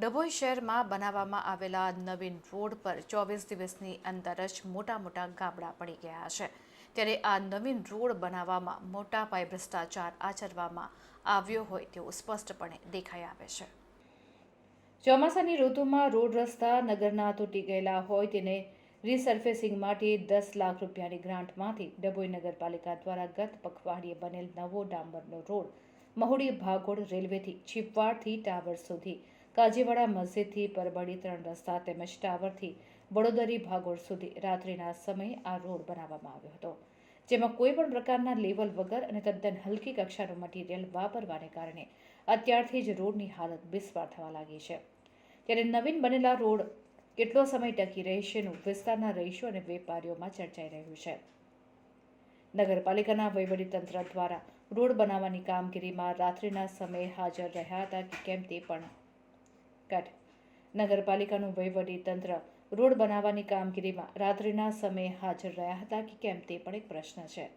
ડભોઈ શહેરમાં બનાવવામાં આવેલા નવીન રોડ પર ચોવીસ દિવસની અંદર જ મોટા મોટા ગાબડા પડી ગયા છે. ત્યારે આ નવીન રોડ બનાવવામાં મોટા પાયે ભ્રષ્ટાચાર આચરવામાં આવ્યો હોય તેવું સ્પષ્ટપણે દેખાઈ આવે છે. ચોમાસાની ઋતુમાં રોડ રસ્તા નગરના તૂટી ગયેલા હોય તેને રીસર્ફેસિંગ માટે દસ લાખ રૂપિયાની ગ્રાન્ટમાંથી ડભોઈ નગરપાલિકા દ્વારા ગત પખવાડિયે બનેલ નવો ડામરનો રોડ મહુડી ભાગોળ રેલવેથી છીપવાડથી ટાવર સુધી, કાજીવાડા મસ્જિદથી પરબડી ત્રણ રસ્તા તેમજ ટાવરથી વડોદરી ભાગોળ સુધી રાત્રિના સમયે આ રોડ બનાવવામાં આવ્યો હતો, જેમાં કોઈપણ પ્રકારના લેવલ વગર અને તદ્દન હલકી કક્ષાનું મટીરિયલ વાપરવાને કારણે અત્યારથી જ રોડની હાલત બિસ્વાર થવા લાગી છે. ત્યારે નવીન બનેલા રોડ કેટલો સમય ટકી રહેશેનું વિસ્તારના રહીશો અને વેપારીઓમાં ચર્ચાઈ રહ્યું છે. નગરપાલિકાના વહીવટીતંત્ર દ્વારા રોડ બનાવવાની કામગીરીમાં રાત્રિના સમયે હાજર રહ્યા હતા કે કેમ તે પણ કટ. નગરપાલિકાનું વહીવટી તંત્ર રોડ બનાવવાની કામગીરીમાં રાત્રિના સમયે હાજર રહ્યા હતા કે કેમ તે પણ એક પ્રશ્ન છે.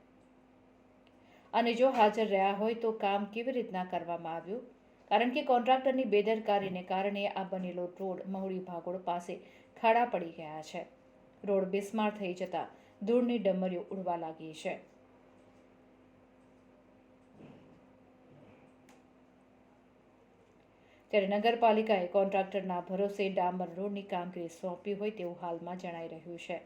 અને જો હાજર રહ્યા હોય તો કામ કેવી રીતના કરવામાં આવ્યું? કારણ કે કોન્ટ્રાક્ટરની બેદરકારીને કારણે આ બનેલો રોડ મહુડી ભાગોળ પાસે ખાડા પડી ગયા છે. રોડ બિસ્માર થઈ જતા ધૂળની ડમરીઓ ઉડવા લાગી છે. ત્યારે નગરપાલિકાએ કોન્ટ્રાક્ટરના ભરોસે ડામર રોડની કામગીરી સોંપી હોય તેવું હાલમાં જણાઈ રહ્યું છે.